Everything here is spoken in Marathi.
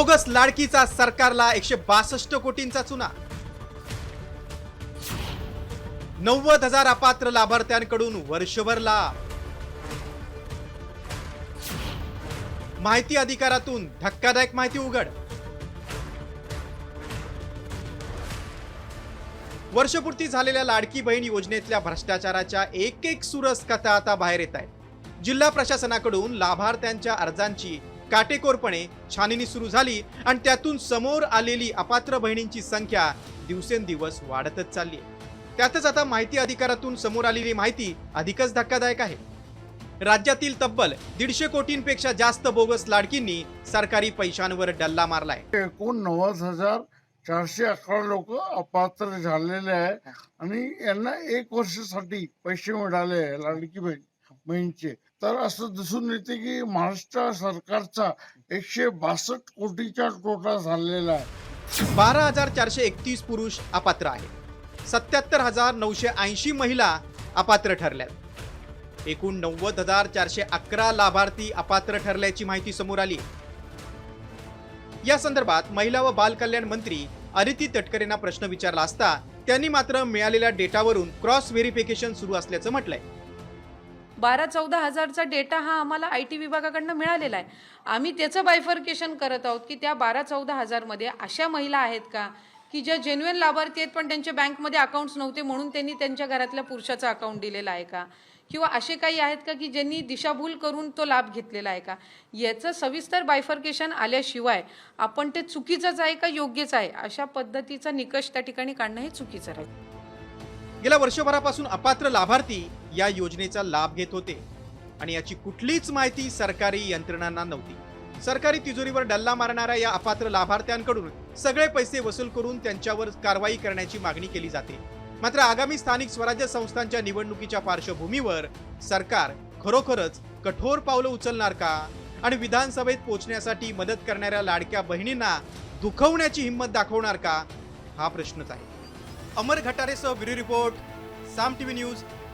बोगस लाडकीचा सरकारला एकशे बासष्ट कोटींचा चुना. नव्वद हजार अपात्र लाभार्थ्यांकडून वर्षभर लाभ. माहिती अधिकारातून धक्कादायक माहिती उघड. वर्षपूर्ती झालेल्या लाडकी बहीण योजनेतल्या भ्रष्टाचाराच्या एक एक सुरस कथा आता बाहेर येत आहेत. जिल्हा प्रशासनाकडून लाभार्थ्यांच्या अर्जांची काटेकोरपणे छाननी सुरू झाली आणि त्यातून समोर आलेली अपात्र बहिणींची संख्या दिवसेंदिवस वाढतच चालली आहे. त्यातच आता माहिती अधिकारातून समोर आलेली माहिती अधिकच धक्कादायक आहे. राज्यातील तब्बल दीडशे कोटींपेक्षा जास्त बोगस लाडकींनी सरकारी पैशांवर डल्ला मारलाय. एकूण नव्वद हजार चारशे अकरा लोक अपात्र झालेले आहे आणि यांना एक वर्षासाठी पैसे मिळाले लाडकी बहीण. बहीणचे तर असं दिसून येते की महाराष्ट्र सरकारचा एकशे बासष्ट कोटीचा तोटा झालेला आहे. बारा हजार चारशे एकतीस पुरुष अपात्र आहेत. सत्याहत्तर हजार नऊशे ऐंशी महिला अपात्र ठरल्यात. एकूण नव्वद हजार चारशे अकरा लाभार्थी अपात्र ठरल्याची माहिती समोर आली. या संदर्भात महिला व बाल कल्याण मंत्री अदिती तटकरेंना प्रश्न विचारला असता त्यांनी मात्र मिळालेल्या डेटावरून क्रॉस व्हेरिफिकेशन सुरू असल्याचं म्हटलंय. बारा चौदा हजारचा डेटा हा आम्हाला आय टी विभागाकडनं मिळालेला आहे. आम्ही त्याचं बायफर्केशन करत आहोत की त्या बारा चौदा हजारमध्ये अशा महिला आहेत का की ज्या जेन्युअन लाभार्थी आहेत पण त्यांच्या बँकमध्ये अकाउंट्स नव्हते म्हणून त्यांनी त्यांच्या घरातल्या पुरुषाचा अकाउंट दिलेला आहे का? किंवा असे काही आहेत का की ज्यांनी दिशाभूल करून तो लाभ घेतलेला आहे का? याचं सविस्तर बायफर्केशन आल्याशिवाय आपण ते चुकीचंच आहे का योग्यच आहे? अशा पद्धतीचा निकष त्या ठिकाणी काढणं हे चुकीचं राहील. गेल्या वर्षभरापासून अपात्र लाभार्थी या योजनेचा लाभ घेत होते. आणि याची कुठलीच माहिती सरकारी यंत्रणांना नव्हती. सरकारी तिजोरीवर डल्ला मारणाऱ्या या अपात्र लाभार्थ्यांकडून सगळे पैसे वसूल करून त्यांच्यावर कारवाई करण्याची मागणी केली जाते. मात्र आगामी स्थानिक स्वराज्य संस्थांच्या निवडणुकीच्या पार्श्वभूमीवर सरकार खरोखरच कठोर पावलं उचलणार का? आणि विधानसभेत पोहोचण्यासाठी मदत करणाऱ्या लाडक्या बहिणींना दुखवण्याची हिंमत दाखवणार का? हा प्रश्नच आहे. Amar घटारेसह bureau report Saam TV news